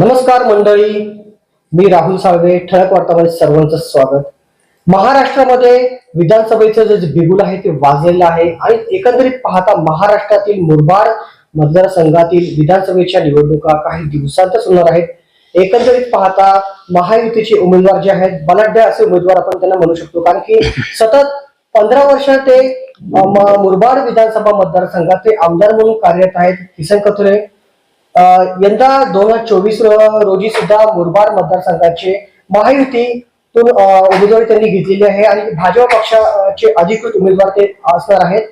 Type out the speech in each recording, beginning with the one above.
नमस्कार मंडळी. मी राहुल साळवे ठळक वार्तामध्ये सर्वांचं स्वागत. महाराष्ट्रामध्ये विधानसभेचं जे बिगुल आहे ते वाजलेलं आहे आणि एकंदरीत पाहता महाराष्ट्रातील मुरबाड मतदारसंघातील विधानसभेच्या निवडणुका काही दिवसांतच होणार आहेत. एकंदरीत पाहता महायुतीचे उमेदवार जे आहेत बलाढ्य असे उमेदवार आपण त्यांना म्हणू शकतो. कारण की सतत पंधरा वर्ष ते मुरबाड विधानसभा मतदारसंघात ते आमदार म्हणून कार्यरत आहेत. किसन कथोरे यंदा दोन हजार चोवीस रोजी सुद्धा मुरबाड मतदारसंघाचे महायुतीतून उमेदवारी त्यांनी घेतलेली आहे आणि भाजप पक्षाचे अधिकृत उमेदवार ते असणार आहेत.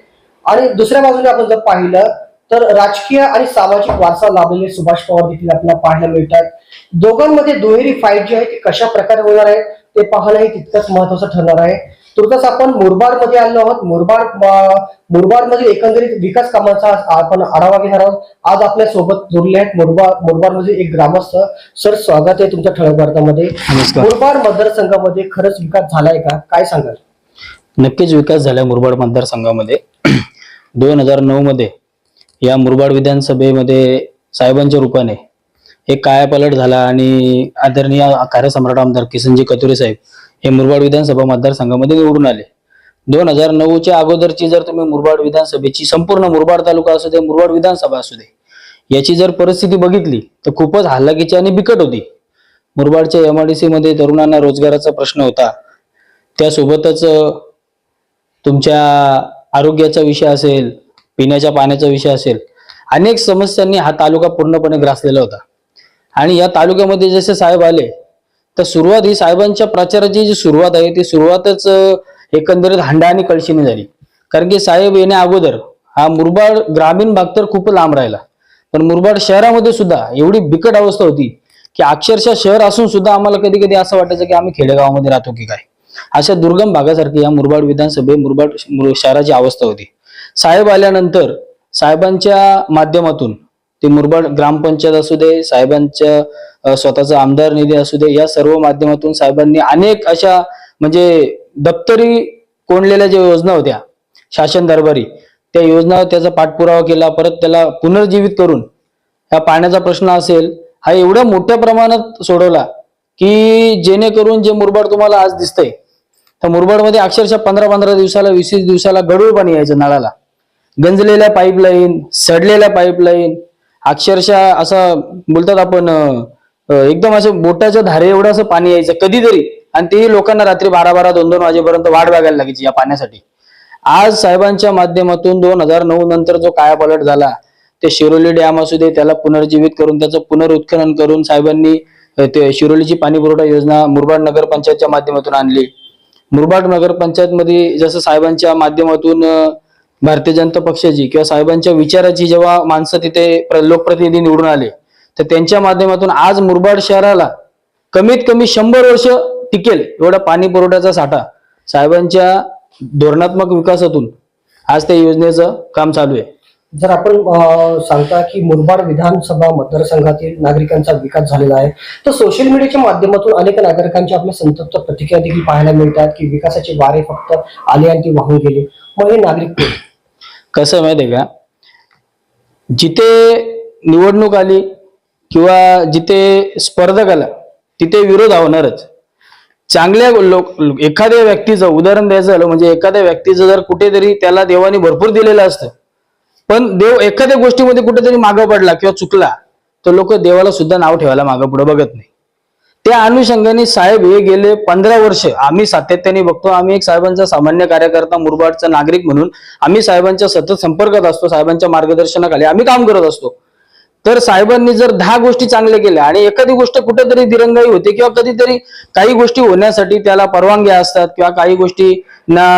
आणि दुसऱ्या बाजूने आपण जर पाहिलं तर राजकीय आणि सामाजिक वारसा लाभलेले सुभाष पवार देखील आपल्याला पाहायला मिळतात. दोघांमध्ये दुहेरी फाईट जी आहे ती कशा प्रकारे होणार आहे ते पाहणंही तितकंच महत्वाचं ठरणार आहे. तुर्तास आपण मुरबाडमध्ये आलो आहोत. मुरबाड मुरबाडमध्ये एकंदरीत विकास कामांचा आपण आढावा घेणार आहोत. आज आपल्यासोबत जोडले आहेत मुरबाड मुरबाडमध्ये एक ग्रामस्थ. सर स्वागत आहे तुमच्या ठळक नमस्कार. मुरबाड मतदारसंघामध्ये खरंच विकास झालाय का? काय सांगाल? नक्कीच विकास झाला मुरबाड मतदारसंघामध्ये. दोन हजार नऊ मध्ये या मुरबाड विधानसभेमध्ये साहेबांच्या रूपाने एक कायापालट झाला आणि आदरणीय कार्यसम्राट आमदार किसनजी कतुरे साहेब हे मुरबाड विधानसभा मतदारसंघामध्ये निवडून आले. दोन हजार नऊच्या अगोदरची जर तुम्ही मुरबाड विधानसभेची संपूर्ण मुरबाड तालुका असू दे मुरबाड विधानसभा असू दे याची जर परिस्थिती बघितली तर खूपच हल्लाकीची आणि बिकट होती. मुरबाडच्या एमआयडीसी मध्ये तरुणांना रोजगाराचा प्रश्न होता. त्यासोबतच तुमच्या आरोग्याचा विषय असेल पिण्याच्या पाण्याचा विषय असेल अनेक समस्यांनी हा तालुका पूर्णपणे ग्रासलेला होता. आणि या तालुक्यामध्ये जसे साहेब आले तर सुरुवात ही साहेबांच्या प्रचाराची जी सुरुवात आहे ती सुरुवातच एकंदरीत हांडा आणि कळशीने झाली. कारण की साहेब येण्या अगोदर हा मुरबाड ग्रामीण भाग तर खूप लांब राहिला. पण मुरबाड शहरामध्ये सुद्धा एवढी बिकट अवस्था होती की अक्षरशः शहर असून सुद्धा आम्हाला कधी कधी असं वाटायचं की आम्ही खेडेगावामध्ये राहतो की काय. अशा दुर्गम भागासारखी या मुरबाड विधानसभे मुरबाड मुर- शहराची अवस्था होती. साहेब आल्यानंतर साहेबांच्या माध्यमातून ते मुरबाड ग्रामपंचायत असू दे साहेबांच्या स्वतःचा आमदार निधी असू दे या सर्व माध्यमातून साहेबांनी अनेक अशा म्हणजे दप्तरी कोंडलेल्या ज्या योजना होत्या शासन दरबारी त्या योजना त्याचा पाठपुरावा केला परत त्याला पुनर्जीवित करून हा पाण्याचा प्रश्न असेल हा एवढ्या मोठ्या प्रमाणात सोडवला की जेणेकरून जे मुरबाड तुम्हाला आज दिसतंय त्या मुरबाडमध्ये अक्षरशः पंधरा पंधरा दिवसाला वीस दिवसाला गडूळ पाणी यायचं नळाला. गंजलेल्या पाईपलाईन सडलेल्या पाईपलाईन अक्षरशः असं बोलतात आपण एकदम असं बोटाच्या धारे एवढं असं पाणी यायचं कधीतरी. आणि तेही लोकांना रात्री बारा बारा दोन दोन वाजेपर्यंत वाट बघायला लागायची या पाण्यासाठी. आज साहेबांच्या माध्यमातून दोन हजार नऊ नंतर जो कायापालट झाला ते शिरोली डॅम असू दे त्याला पुनर्जीवित करून त्याचं पुनरुत्खनन करून साहेबांनी ते शिरोलीची पाणी पुरवठा योजना मुरबाड नगर पंचायतच्या माध्यमातून आणली. मुरबाड नगर पंचायतमध्ये जसं साहेबांच्या माध्यमातून भारतीय जनता पक्षाची किंवा साहेबांच्या विचाराची जेव्हा माणसं तिथे लोकप्रतिनिधी निवडून आले तर त्यांच्या माध्यमातून आज मुरबाड शहराला कमीत कमी शंभर वर्ष टिकेल एवढा पाणी पुरवठ्याचा साठा साहेबांच्या धोरणात्मक विकासातून आज त्या योजनेचं काम चालू आहे. जर आपण सांगता की मुरबाड विधानसभा मतदारसंघातील नागरिकांचा विकास झालेला आहे तर सोशल मीडियाच्या माध्यमातून अनेक नागरिकांच्या आपल्या संतप्त प्रतिक्रिया देखील पाहायला मिळतात की विकासाचे वारे फक्त आले आणि ते वाहून गेले. मग हे नागरिक कसं माहिती आहे का? जिथे निवडणूक आली किंवा जिथे स्पर्धक आला तिथे विरोध होणारच. चांगल्या लोक एखाद्या व्यक्तीचं उदाहरण द्यायचं झालं म्हणजे एखाद्या व्यक्तीचं जर कुठेतरी त्याला देवाने भरपूर दिलेलं असतं पण देव एखाद्या गोष्टीमध्ये कुठेतरी मागं पडला किंवा चुकला तर लोक देवाला सुद्धा नाव ठेवायला मागं पुढे बघत नाही. त्या अनुषंगाने साहेब हे गेले पंधरा वर्ष. आम्ही सातत्याने बघतो. आम्ही एक साहेबांचा सामान्य कार्यकर्ता मुरबाडचा नागरिक म्हणून आम्ही साहेबांच्या सतत संपर्कात असतो साहेबांच्या मार्गदर्शनाखाली आम्ही काम करत असतो. तर साहेबांनी जर दहा गोष्टी चांगल्या केल्या आणि एखादी गोष्ट कुठेतरी दिरंगाई होते किंवा कधीतरी काही गोष्टी होण्यासाठी त्याला परवानग्या असतात किंवा काही गोष्टी ना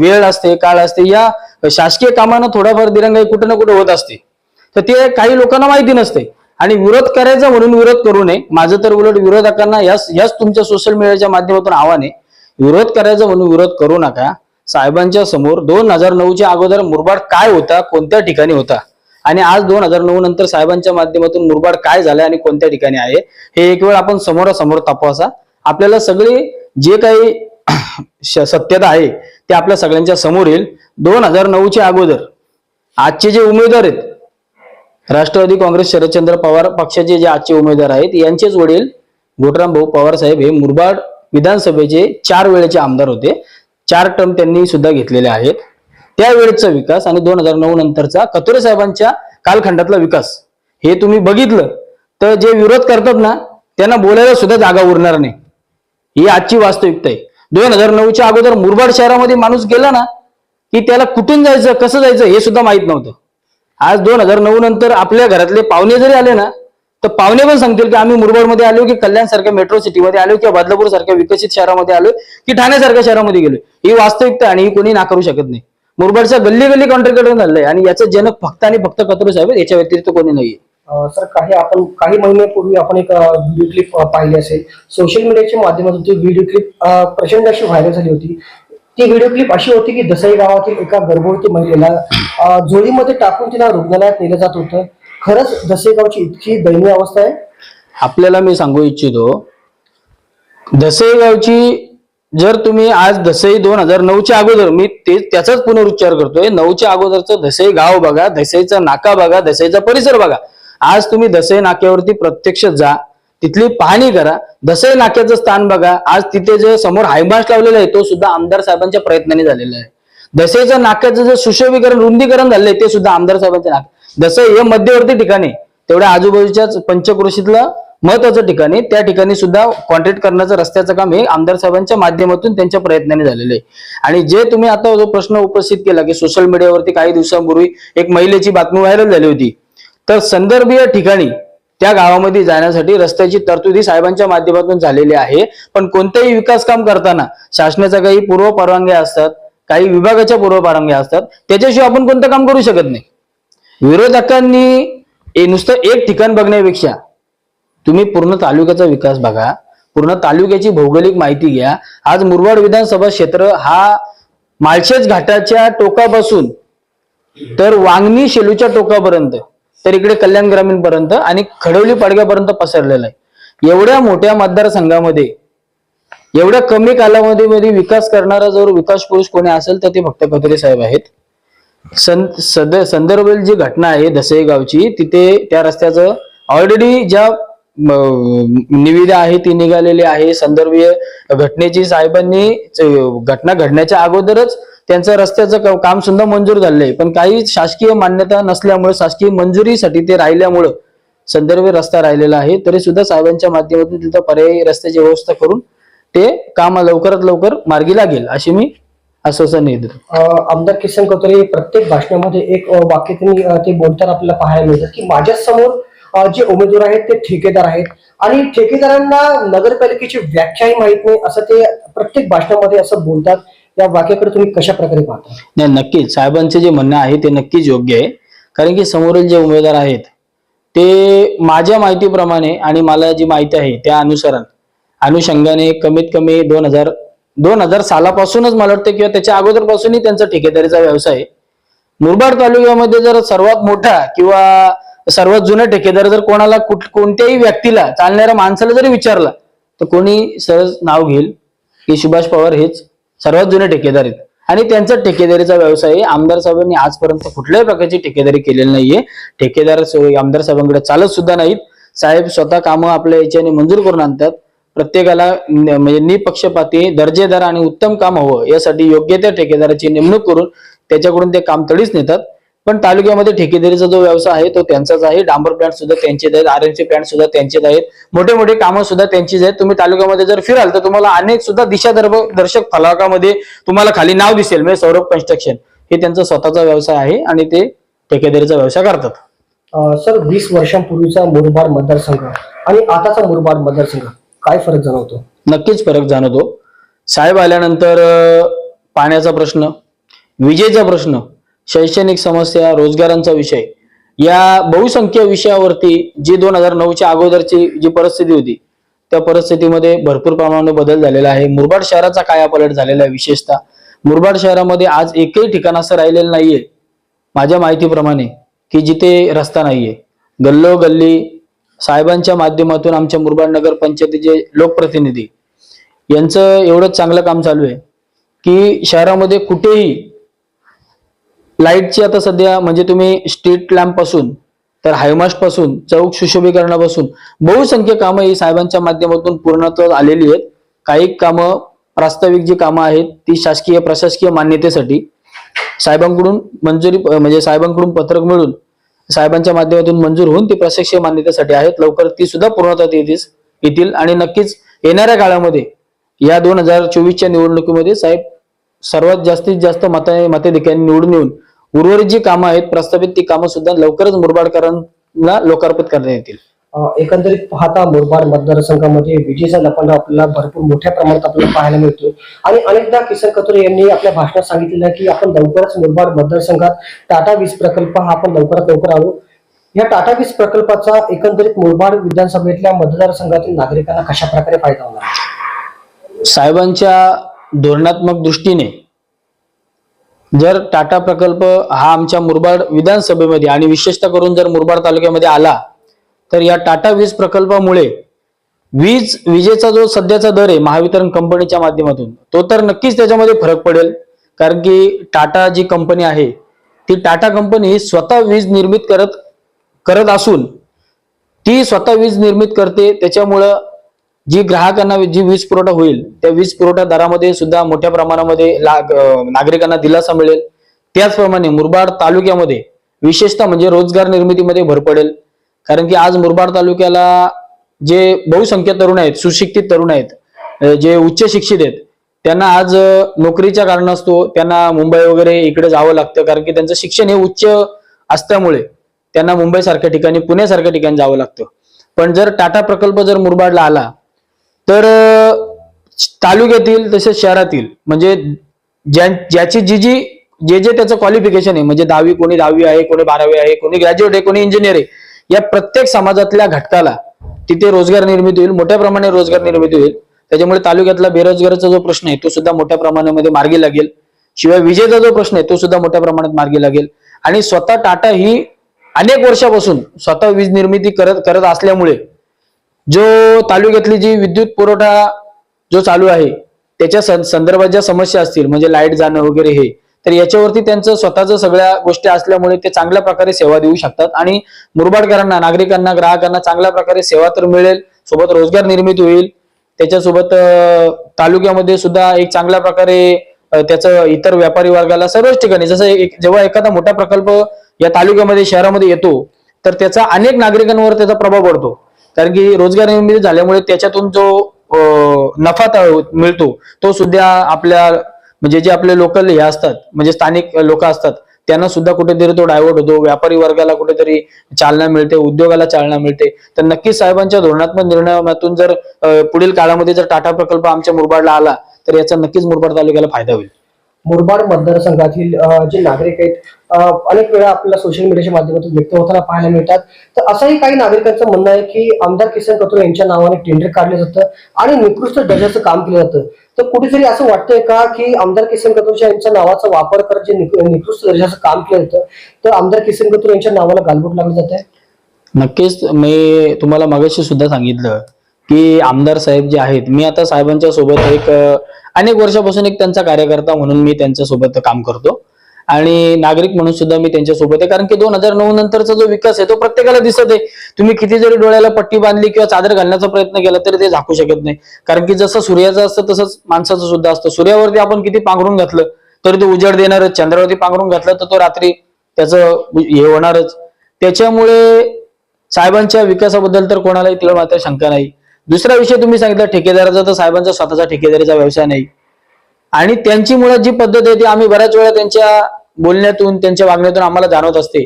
वेळ असते काळ असते या शासकीय कामानं थोडाफार दिरंगाई कुठे ना कुठे होत असते. तर ते काही लोकांना माहिती नसते. आणि विरोध करायचा म्हणून विरोध करू नये. माझं तर उलट विरोधकांना याच याच तुमच्या सोशल मीडियाच्या माध्यमातून आव्हान आहे. विरोध करायचा म्हणून विरोध करू नका. साहेबांच्या समोर दोन हजार नऊच्या अगोदर मुरबाड काय होता कोणत्या ठिकाणी होता? आणि आज दोन हजार नऊ नंतर साहेबांच्या माध्यमातून मुरबाड काय झालंय आणि कोणत्या ठिकाणी आहे? हे एक वेळ आपण समोरासमोर तपासा. आपल्याला सगळे जे काही सत्यता आहे ते आपल्या सगळ्यांच्या समोर येईल. दोन हजार नऊच्या अगोदर आजचे जे उमेदवार आहेत राष्ट्रवादी काँग्रेस शरदचंद्र पवार पक्षाचे जे आजचे उमेदवार आहेत यांचेच वडील गोटराम भाऊ पवार साहेब हे मुरबाड विधानसभेचे चार वेळेचे आमदार होते. चार टर्म त्यांनी सुद्धा घेतलेले आहेत. त्यावेळेचा विकास आणि दोन हजार नऊ नंतरचा कतोरे साहेबांच्या कालखंडातला विकास हे तुम्ही बघितलं तर जे विरोध करतात ना त्यांना बोलायला सुद्धा जागा उरणार नाही. ही आजची वास्तविकता आहे. दोन हजार नऊच्या अगोदर मुरबाड शहरामध्ये माणूस गेला ना की त्याला कुठून जायचं कसं जायचं हे सुद्धा माहीत नव्हतं. आज दोन हजार नऊ नंतर आपल्या घरातले पाहुणे जरी आले ना तर पाहुणे पण सांगतील की आम्ही मुरबाडमध्ये आलो की कल्याण सारख्या मेट्रो सिटीमध्ये आलो किंवा बदलापूर सारख्या विकसित शहरामध्ये आलो की ठाण्यासारख्या शहरामध्ये गेलो. ही वास्तविकता आणि ही कोणी नाकारू शकत नाही. मुरबाडच्या गल्ली गल्ली कॉन्ट्रॅक्टर झालंय आणि याचा जनक फक्त आणि फक्त कतरू साहेब याच्या व्यतिरिक्त कोणी नाहीये. सर काही आपण काही महिन्यापूर्वी आपण एक व्हिडिओ क्लिप पाहिली असेल. सोशल मीडियाच्या माध्यमातून ती व्हिडिओ क्लिप प्रचंड अशी व्हायरल झाली होती. ती व्हिडिओ क्लिप अशी होती की दसई गावातील एका गर्भवती महिलेला झोळीमध्ये टाकून तिला रुग्णालयात नेलं जात होतं. खरंच दसई गावची इतकी दयनीय अवस्था आहे. आपल्याला मी सांगू इच्छितो दसई गावची जर तुम्ही आज दसई दोन हजार नऊच्या अगोदर मी ते त्याचाच पुनरुच्चार करतोय नऊच्या अगोदरचं दसई गाव बघा दसईचा नाका बघा दसईचा परिसर बघा. आज तुम्ही दसई नाक्यावरती प्रत्यक्ष जा तिथली पाहणी करा. दसई नाक्याचं स्थान बघा. आज तिथे जे समोर हायमास्ट लावलेला आहे तो सुद्धा आमदार साहेबांच्या प्रयत्नाने झालेला आहे. दसईच्या नाक्याचं जे सुशोभीकरण रुंदीकरण झालंय ते सुद्धा आमदार साहेबांच्या नाक दसई हे मध्यवर्ती ठिकाणी तेवढ्या आजूबाजूच्याच पंचक्रोशीतलं महत्वाचं ठिकाणी त्या ठिकाणी सुद्धा कॉन्ट्रॅक्ट करण्याचं रस्त्याचं काम हे आमदार साहेबांच्या माध्यमातून त्यांच्या प्रयत्नाने झालेलं आहे. आणि जे तुम्ही आता जो प्रश्न उपस्थित केला की सोशल मीडियावरती काही दिवसांपूर्वी एक महिलेची बातमी व्हायरल झाली होती. तर संदर्भीय ठिकाणी त्या गावामध्ये जाण्यासाठी रस्त्याची तरतुदी साहेबांच्या माध्यमातून झालेली आहे. पण कोणतेही विकास काम करताना शासनाच्या काही पूर्व परवानग्या असतात काही विभागाच्या पूर्व परवानग्या असतात त्याच्याशिवाय आपण कोणतं काम करू शकत नाही. विरोधकांनी नुसतं एक ठिकाण बघण्यापेक्षा तुम्ही पूर्ण तालुक्याचा विकास बघा पूर्ण तालुक्याची भौगोलिक माहिती घ्या. आज मुरबाड विधानसभा क्षेत्र हा माळशेज घाटाच्या टोकापासून तर वांगणी शेलूच्या टोकापर्यंत तर इकडे कल्याण ग्रामीण पर्यंत आणि खडवली पाडग्यापर्यंत पसरलेला आहे. एवढ्या मोठ्या मतदारसंघामध्ये एवढ्या कमी कालावधीमध्ये विकास करणारा जर विकास पुरुष कोणी असेल तर ते भक्त कतरे साहेब आहेत. सं सद संदर्भातील जी घटना आहे दसई गावची तिथे त्या रस्त्याचं ऑलरेडी ज्या निविदा आहे ती निघालेली आहे. संदर्भीय घटनेची साहेबांनी घटना घडण्याच्या अगोदरच त्यांचं रस्त्याचं काम सुद्धा मंजूर झालेलं आहे पण काही शासकीय मान्यता नसल्यामुळे शासकीय मंजुरीसाठी ते राहिल्यामुळं संदर्भ रस्ता राहिलेला आहे. तरी सुद्धा साहेबांच्या माध्यमातून तिथं पर्यायी रस्त्याची व्यवस्था करून ते काम लवकरात लवकर मार्गी लागेल अशी मी आश्वासन देतो. आमदार किसन कोतरे प्रत्येक भाषणामध्ये एक वाक्य त्यांनी ते बोलताना आपल्याला पाहायला मिळतं की माझ्यासमोर जे उमेदवार आहेत ते ठेकेदार आहेत. आणि ठेकेदारांना नगरपालिकेची व्याख्याही माहीत नाही असं ते प्रत्येक भाषणामध्ये असं बोलतात. त्या वाक्याकडे तुम्ही कशा प्रकारे पाहता? नाही नक्कीच. साहेबांचे जे म्हणणं आहे ते नक्कीच योग्य आहे. कारण की समोरील जे उमेदवार आहेत ते माझ्या माहितीप्रमाणे आणि मला जी माहिती आहे त्या अनुसरण अनुषंगाने कमीत कमी दोन हजार दोन हजार सालापासूनच मला वाटतं किंवा त्याच्या अगोदरपासूनही त्यांचा ठेकेदारीचा व्यवसाय आहे. मुरबाड तालुक्यामध्ये जर सर्वात मोठा किंवा सर्वात जुना ठेकेदार जर कोणाला कुठ कोणत्याही व्यक्तीला चालणाऱ्या माणसाला जरी विचारला तर कोणी सहज नाव घेईल. की सुभाष पवार हेच सर्वात जुने ठेकेदार आहेत. आणि त्यांचा ठेकेदारीचा व्यवसाय आमदार साहेबांनी आजपर्यंत कुठल्याही प्रकारची ठेकेदारी केलेली नाहीये. ठेकेदार आमदार साहेबांकडे चालत सुद्धा नाहीत. साहेब स्वतः कामं आपल्या याच्याने मंजूर करून आणतात. प्रत्येकाला म्हणजे निपक्षपाती दर्जेदार आणि उत्तम काम हवं यासाठी योग्य त्या ठेकेदाराची नेमणूक करून त्याच्याकडून ते काम तडीच नेतात. पण तालुक्यामध्ये ठेकेदारीचा जो व्यवसाय आहे तो त्यांचाच आहे. डांबर प्लांट सुद्धा त्यांचेच आहेत. आर एन सी प्लांट सुद्धा त्यांचेच आहेत. मोठे मोठे कामं सुद्धा त्यांचीच आहेत. तुम्ही तालुक्यामध्ये जर फिराल तर तुम्हाला अनेक सुद्धा दिशा दर्भ- दर्शक फलकामध्ये तुम्हाला खाली नाव दिसेल. म्हणजे सौरभ कन्स्ट्रक्शन हे त्यांचा स्वतःचा व्यवसाय आहे आणि ते ठेकेदारीचा व्यवसाय करतात. सर वीस वर्षांपूर्वीचा मुरबाड मतदारसंघ आणि आताचा मुरबाड मतदारसंघ काय फरक जाणवतो? नक्कीच फरक जाणवतो. साहेब आल्यानंतर पाण्याचा प्रश्न विजेचा प्रश्न शैक्षणिक समस्या रोजगारांचा विषय. या बहुसंख्य विषयावरती जी दोन हजार नऊच्या अगोदरची जी परिस्थिती होती त्या परिस्थितीमध्ये भरपूर प्रमाणात बदल झालेला आहे. मुरबाड शहराचा कायापलट झालेला आहे विशेषतः. मुरबाड शहरामध्ये आज एकही ठिकाण असं राहिलेलं नाहीये माझ्या माहितीप्रमाणे की जिथे रस्ता नाहीये. गल्लो गल्ली साहेबांच्या माध्यमातून आमच्या मुरबाड नगर पंचायतीचे लोकप्रतिनिधी यांचं एवढंच चांगलं काम चालू आहे की शहरामध्ये कुठेही लाईटची आता सध्या म्हणजे तुम्ही स्ट्रीट लॅम्पपासून तर हायमास्टपासून चौक सुशोभीकरणापासून बहुसंख्य कामं ही साहेबांच्या माध्यमातून पूर्णत्वास आलेली आहेत. काही कामं प्रास्ताविक जी कामं आहेत ती शासकीय प्रशासकीय मान्यतेसाठी साहेबांकडून मंजुरी म्हणजे साहेबांकडून पत्रक मिळून साहेबांच्या माध्यमातून मंजूर होऊन ती प्रशासकीय मान्यतेसाठी आहेत. लवकर ती सुद्धा पूर्णत्वात येतील येतील आणि नक्कीच येणाऱ्या काळामध्ये या दोन हजार चोवीसच्या निवडणुकीमध्ये साहेब सर्वात जास्तीत जास्त मत मताधिकाऱ्यांनी निवडून येऊन उर्वरित जी कामं आहेत प्रस्तावित ती कामं सुद्धा लवकरच मुरबाडकरांना लोकार्पित करण्यात येतील. एकंदरीत पाहता मुरबाड मतदारसंघामध्ये विजेचा लपंडा आपल्याला भरपूर मोठ्या प्रमाणात आपल्याला पाहायला मिळतो आणि अनेकदा किसन कथोरे यांनी आपल्या भाषणात सांगितलेलं आहे की आपण लवकरच मुरबाड मतदारसंघात टाटा वीज प्रकल्प हा आपण लवकरात लवकर आणू. या टाटा वीज प्रकल्पाचा एकंदरीत मुरबाड विधानसभेतल्या मतदारसंघातील नागरिकांना कशा प्रकारे फायदा होणार? साहेबांच्या धोरणात्मक दृष्टीने जर टाटा प्रकल्प हा आमच्या मुरबाड विधानसभेमध्ये आणि विशेषतः करून जर मुरबाड तालुक्यामध्ये आला तर या टाटा वीज प्रकल्पामुळे वीज विजेचा जो सध्याचा दर आहे महावितरण कंपनीच्या माध्यमातून तो तर नक्कीच त्याच्यामध्ये फरक पडेल. कारण की टाटा जी कंपनी आहे ती टाटा कंपनी स्वतः वीज निर्मित करत करत असून ती स्वतः वीज निर्मित करते. त्याच्यामुळं जी ग्राहकांना जी वीज पुरवठा होईल त्या वीज पुरवठा दरामध्ये सुद्धा मोठ्या प्रमाणामध्ये लाग- नागरिकांना दिलासा मिळेल. त्याचप्रमाणे मुरबाड तालुक्यामध्ये विशेषतः म्हणजे रोजगार निर्मितीमध्ये भर पडेल. कारण की आज मुरबाड तालुक्याला जे बहुसंख्य तरुण आहेत सुशिक्षित तरुण आहेत जे उच्च शिक्षित आहेत त्यांना आज नोकरीच्या नोकरीच्या कारणास्तव त्यांना मुंबई वगैरे इकडे जावं लागतं. कारण की त्यांचं शिक्षण हे उच्च असल्यामुळे त्यांना मुंबईसारख्या ठिकाणी पुण्यासारख्या ठिकाणी जावं लागतं. पण जर टाटा प्रकल्प जर मुरबाडला आला तर तालुक्यातील तसेच शहरातील म्हणजे ज्या ज्याची जी जी जे जे त्याचं क्वालिफिकेशन आहे म्हणजे दहावी कोणी दहावी आहे कोणी बारावी आहे कोणी ग्रॅज्युएट आहे कोणी इंजिनियर आहे या प्रत्येक समाजातल्या घटकाला तिथे रोजगार निर्मिती होईल मोठ्या प्रमाणे रोजगार निर्मिती होईल. त्याच्यामुळे तालुक्यातला बेरोजगाराचा जो प्रश्न आहे तो सुद्धा मोठ्या प्रमाणामध्ये मार्गी लागेल. शिवाय विजेचा जो प्रश्न आहे तो सुद्धा मोठ्या प्रमाणात मार्गी लागेल. आणि स्वतः टाटा ही अनेक वर्षापासून स्वतः वीज निर्मिती करत करत असल्यामुळे जो तालुक्यातली जी विद्युत पुरवठा जो चालू आहे त्याच्या संदर्भात ज्या समस्या असतील म्हणजे लाइट जाणं वगैरे हे तर याच्यावरती त्यांचं स्वतःचं सगळ्या गोष्टी असल्यामुळे ते चांगल्या प्रकारे सेवा देऊ शकतात. आणि मुरबाडकरांना नागरिकांना ग्राहकांना चांगल्या प्रकारे सेवा तर मिळेल सोबत रोजगार निर्मित होईल. त्याच्यासोबत तालुक्यामध्ये सुद्धा एक चांगल्या प्रकारे त्याचं इतर व्यापारी वर्गाला सर्वच ठिकाणी जसं एक जेव्हा एखादा मोठा प्रकल्प या तालुक्यामध्ये शहरामध्ये येतो तर त्याचा अनेक नागरिकांवर त्याचा प्रभाव पडतो. कारण की रोजगार निर्मिती झाल्यामुळे त्याच्यातून जो नफा मिळतो तो सुद्धा आपल्या म्हणजे जे आपले लोकल हे असतात म्हणजे स्थानिक लोक असतात त्यांना सुद्धा कुठेतरी तो डायव्हर्ट होतो. व्यापारी वर्गाला कुठेतरी चालना मिळते उद्योगाला चालना मिळते. तर नक्कीच साहेबांच्या धोरणात्मक निर्णयातून जर पुढील काळामध्ये जर टाटा प्रकल्प आमच्या मुरबाडला आला तर याचा नक्कीच मुरबाड तालुक्याला फायदा होईल. मुरबाड मतदारसंघातील जे नागरिक आहेत अनेक वेळा आपल्याला सोशल मीडियाच्या माध्यमातून व्यक्त होताना पाहायला मिळतात. तर असंही काही नागरिकांचं म्हणणं आहे की आमदार किसन कथोरे यांच्या नावाने टेंडर काढलं जातं आणि निकृष्ट दर्जाचं काम केलं जातं. तर कुठेतरी असं वाटतंय का की आमदार किसन कथोरे यांच्या नावाचा वापर करत जे निकृष्ट दर्जाचं काम केलं जातं तर आमदार किसन कथोरे यांच्या नावाला गालबोट लागलं जात आहे नक्कीच. मी तुम्हाला मगाशी सुद्धा सांगितलं की आमदार साहेब जे आहेत मी आता साहेबांच्या सोबत एक अनेक वर्षापासून एक त्यांचा कार्यकर्ता म्हणून मी त्यांच्यासोबत काम करतो. आणि नागरिक म्हणून सुद्धा मी त्यांच्यासोबत आहे. कारण की दोन हजार नऊ नंतरचा जो विकास आहे तो प्रत्येकाला दिसत आहे. तुम्ही किती जरी डोळ्याला पट्टी बांधली किंवा चादर घालण्याचा प्रयत्न केला तरी ते झाकू शकत नाही. कारण की जसं सूर्याचं असतं तसंच माणसाचं सुद्धा असतं. सूर्यावरती आपण किती पांघरून घातलं तरी ते उजेड देणारच. चंद्रावरती पांघरून घातलं तर तो रात्री त्याचं हे होणारच. त्याच्यामुळे साहेबांच्या विकासाबद्दल तर कोणालाही तिळ मात्र शंका नाही. दुसरा विषय तुम्ही सांगितला ठेकेदाराचा तर साहेबांचा स्वतःचा ठेकेदारीचा व्यवसाय नाही. आणि त्यांची मुळात जी पद्धत आहे ती आम्ही बऱ्याच वेळा त्यांच्या बोलण्यातून त्यांच्या वागण्यातून आम्हाला जाणवत असते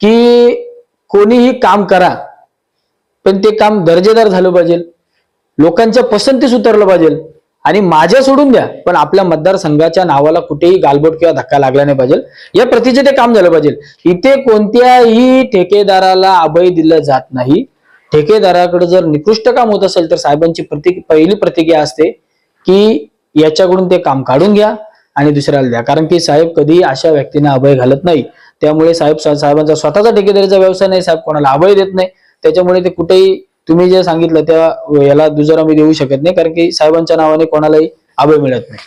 की कोणीही काम करा पण ते काम दर्जेदार झालं पाहिजे. लोकांच्या पसंतीस उतरलं पाहिजे. आणि माझ्या सोडून द्या पण आपल्या मतदारसंघाच्या नावाला कुठेही गालबोट किंवा धक्का लागला नाही पाहिजे. या प्रतीचे ते काम झालं पाहिजे. इथे कोणत्याही ठेकेदाराला अभय दिलं जात नाही. ठेकेदाराकडे जर निकृष्ट काम होत असेल तर साहेबांची प्रति पहिली प्रतिक्रिया असते की याच्याकडून ते काम काढून घ्या आणि दुसऱ्याला द्या. कारण की साहेब कधी अशा व्यक्तींना अभय घालत नाही. त्यामुळे साहेब साहेबांचा स्वतःचा ठेकेदारीचा व्यवसाय नाही साहेब. कोणाला अभय देत नाही. त्याच्यामुळे ते कुठेही तुम्ही जे सांगितलं त्या याला दुजोरा मी देऊ शकत नाही. कारण की साहेबांच्या नावाने कोणालाही अभय मिळत नाही.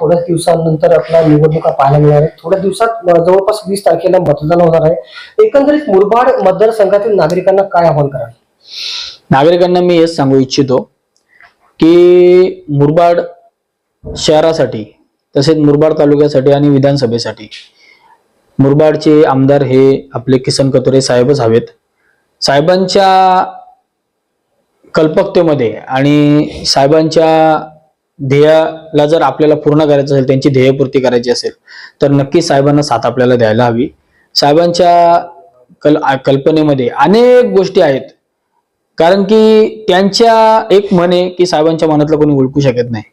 थोड्याच दिवसांनंतर आपल्या निवडणुका पाहायला मिळणार आहेत. थोड्या दिवसात जवळपास वीस तारखेला मतदान होणार आहे. एकंदरीत मुरबाड मतदारसंघातील नागरिकांना काय आव्हान कराल? नागरिकांना मी हेच सांगू इच्छितो की मुरबाड शहरासाठी तसेच मुरबाड तालुक्यासाठी आणि विधानसभेसाठी मुरबाडचे आमदार हे आपले किसन कतोरे साहेबच हवेत. साहेबांच्या कल्पकतेमध्ये आणि साहेबांच्या ध्येयाला जर आपल्याला पूर्ण करायचं असेल त्यांची ध्येयपूर्ती करायची असेल तर नक्की साहेबांना साथ आपल्याला द्यायला हवी. साहेबांच्या कल कल्पनेमध्ये अनेक गोष्टी आहेत. कारण की त्यांच्या एक म्हणे की साहेबांच्या मनातलं कोणी ओळखू शकत नाही.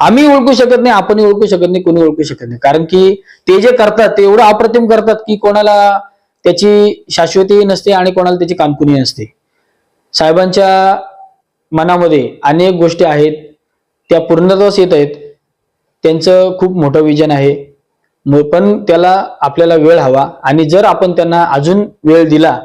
आम्ही ओळखू शकत नाही आपणही ओळखू शकत नाही कोणी ओळखू शकत नाही. कारण की ते जे करतात ते एवढं अप्रतिम करतात की कोणाला त्याची शाश्वती नसते आणि कोणाला त्याची कामकुनी नसते. साहेबांच्या मनामध्ये अनेक गोष्टी आहेत त्या पूर्णत्वास येत आहेत. त्यांचं खूप मोठं विजन आहे. पण त्याला आपल्याला वेळ हवा आणि जर आपण त्यांना अजून वेळ दिला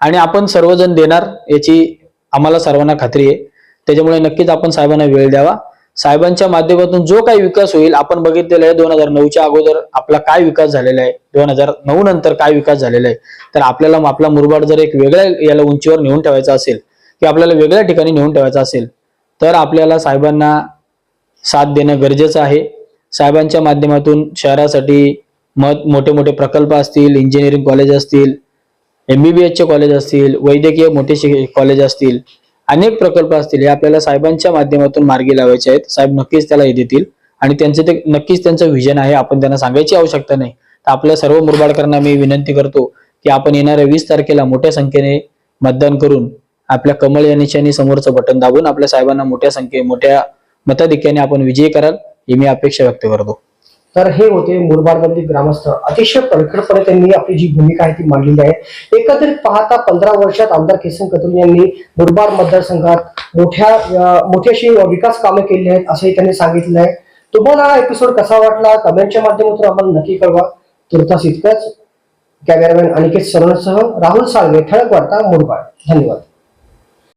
आणि आपण सर्वजण देणार याची आम्हाला सर्वांना खात्री आहे. त्याच्यामुळे नक्कीच आपण साहेबांना वेळ द्यावा. साहेबांच्या माध्यमातून जो काही विकास होईल आपण बघितलेला आहे दोन हजार नऊच्या अगोदर आपला काय विकास झालेला आहे दोन हजार नऊ नंतर काय विकास झालेला आहे तर आपल्याला आपला मुरबाड जर एक वेगळ्या याला उंचीवर नेऊन ठेवायचा असेल की आपल्याला वेगळ्या ठिकाणी नेऊन ठेवायचा असेल तर आपल्याला साहेबांना साथ देणं गरजेचं आहे. साहेबांच्या माध्यमातून शहरासाठी मत मोठे मोठे प्रकल्प असतील इंजिनिअरिंग कॉलेज असतील एमबीबीएसचे कॉलेज असतील वैद्यकीय मोठे कॉलेज असतील अनेक प्रकल्प असतील हे आपल्याला साहेबांच्या माध्यमातून मार्गी लावायचे आहेत. साहेब नक्कीच त्याला हे देतील. आणि त्यांचे ते नक्कीच त्यांचं व्हिजन आहे आपण त्यांना सांगायची आवश्यकता नाही. तर आपल्या सर्व मुरबाडकरांना मी विनंती करतो की आपण येणाऱ्या वीस तारखेला मोठ्या संख्येने मतदान करून आपल्या कमळ या निशाणी समोरचं बटन दाबून आपल्या साहेबांना मोठ्या संख्ये मोठ्या मताधिक्याने आपण विजयी कराल ही मी अपेक्षा व्यक्त करतो. तर हे होते मुरबाडमधील ग्रामस्थ. अतिशय परखडपणे त्यांनी आपली जी भूमिका आहे ती मांडलेली आहे. एकत्रित पाहता पंधरा वर्षात आमदार किसन कदम यांनी मुरबाड मतदारसंघात मोठ्या मोठ्याशी विकास कामे केली आहेत असंही त्यांनी सांगितलं आहे. तुम्हाला हा एपिसोड कसा वाटला? कमेंटच्या माध्यमातून आम्हाला नक्की कळवा. तुर्तास इतकंच. कॅमेरामॅन अनिकेत सरणसह राहुल साळवे ठळक वार्ता मुरबाड. धन्यवाद.